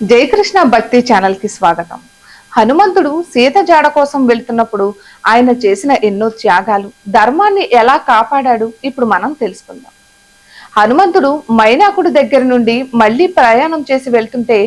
జయకృష్ణ భక్తి ఛానల్కి స్వాగతం. హనుమంతుడు సీత జాడ కోసం వెళ్తున్నప్పుడు ఆయన చేసిన ఎన్నో త్యాగాలు ధర్మాన్ని ఎలా కాపాడాడు ఇప్పుడు మనం తెలుసుకుందాం. హనుమంతుడు మైనాకుడి దగ్గర నుండి మళ్ళీ ప్రయాణం చేసి వెళ్తుంటే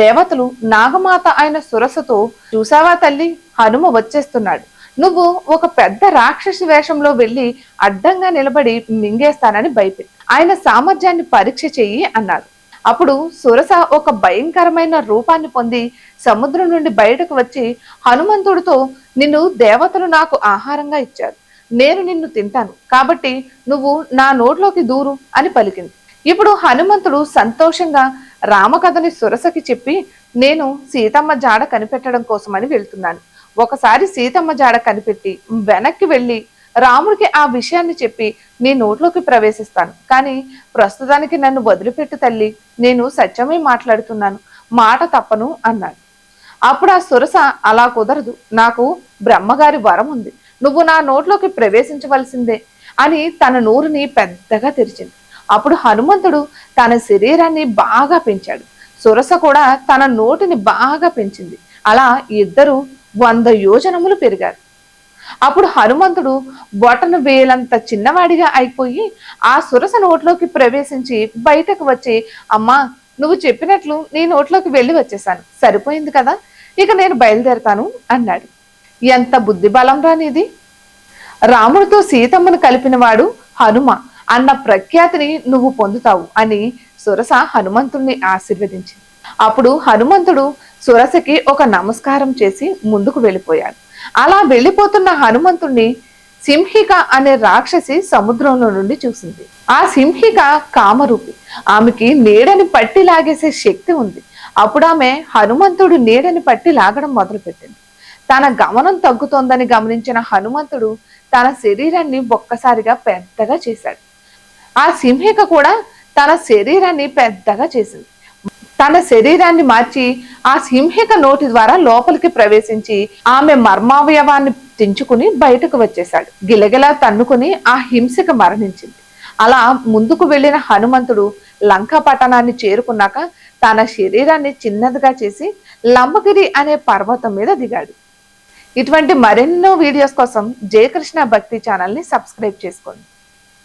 దేవతలు నాగమాత ఆయన సురసతో చూసావా తల్లి హనుమ వచ్చేస్తున్నాడు. నువ్వు ఒక పెద్ద రాక్షసి వేషంలో వెళ్ళి అడ్డంగా నిలబడి మింగేస్తానని భయపెట్టి. ఆయన సామర్థ్యాన్ని పరీక్ష చెయ్యి అన్నాడు అప్పుడు సురస ఒక భయంకరమైన రూపాన్ని పొంది సముద్రం నుండి బయటకు వచ్చి హనుమంతుడితో నిన్ను దేవతలు నాకు ఆహారంగా ఇచ్చారు. నేను నిన్ను తింటాను. కాబట్టి నువ్వు నా నోట్లోకి దూరు అని పలికింది. ఇప్పుడు హనుమంతుడు సంతోషంగా రామకథని సురసకి చెప్పి నేను సీతమ్మ జాడ కనిపెట్టడం కోసమని వెళ్తున్నాను. ఒకసారి సీతమ్మ జాడ కనిపెట్టి వెనక్కి వెళ్ళి రాముడికి ఆ విషయాన్ని చెప్పి నీ నోట్లోకి ప్రవేశిస్తాను. కానీ ప్రస్తుతానికి నన్ను వదిలిపెట్టు తల్లి. నేను సత్యమే మాట్లాడుతున్నాను. మాట తప్పను అన్నాడు. అప్పుడు ఆ సురస అలా కుదరదు. నాకు బ్రహ్మగారి వరం ఉంది. నువ్వు నా నోట్లోకి ప్రవేశించవలసిందే అని తన నోరుని పెద్దగా తెరిచింది. అప్పుడు హనుమంతుడు తన శరీరాన్ని బాగా పెంచాడు. సురస కూడా తన నోటిని బాగా పెంచింది. అలా ఇద్దరు వంద యోజనములు పెరిగారు. అప్పుడు హనుమంతుడు బొటను వేలంత చిన్నవాడిగా అయిపోయి ఆ సురస నోట్లోకి ప్రవేశించి బయటకు వచ్చి అమ్మా నువ్వు చెప్పినట్లు నీ నోట్లోకి వెళ్ళి వచ్చేసాను. సరిపోయింది కదా? ఇక నేను బయలుదేరతాను అన్నాడు. ఎంత బుద్ధి బలం రానిది రాముడితో సీతమ్మను కలిపినవాడు హనుమ. అన్న ప్రఖ్యాతిని నువ్వు పొందుతావు అని సురస హనుమంతుణ్ణి ఆశీర్వదించింది. అప్పుడు హనుమంతుడు సురసకి ఒక నమస్కారం చేసి ముందుకు వెళ్ళిపోయాడు. అలా వెళ్ళిపోతున్న హనుమంతుణ్ణి సింహిక అనే రాక్షసి సముద్రంలో నుండి చూసింది. ఆ సింహిక కామరూపి. ఆమెకి నీడని పట్టి లాగేసే శక్తి ఉంది. అప్పుడు ఆమె హనుమంతుడు నీడని పట్టి లాగడం మొదలుపెట్టింది. తన గమనం తగ్గుతోందని గమనించిన హనుమంతుడు తన శరీరాన్ని ఒక్కసారిగా పెద్దగా చేశాడు. ఆ సింహిక కూడా తన శరీరాన్ని పెద్దగా చేసింది. తన శరీరాన్ని మార్చి ఆ సింహిక నోటి ద్వారా లోపలికి ప్రవేశించి ఆమె మర్మావయవాన్ని తెంచుకుని బయటకు వచ్చేశాడు. గిలగిలా తన్నుకుని ఆ హింసక మరణించింది. అలా ముందుకు వెళ్ళిన హనుమంతుడు లంకా పట్టణాన్ని చేరుకున్నాక తన శరీరాన్ని చిన్నదిగా చేసి లంబగిరి అనే పర్వతం మీద దిగాడు. ఇటువంటి మరెన్నో వీడియోస్ కోసం జయకృష్ణ భక్తి ఛానల్ని సబ్స్క్రైబ్ చేసుకోండి.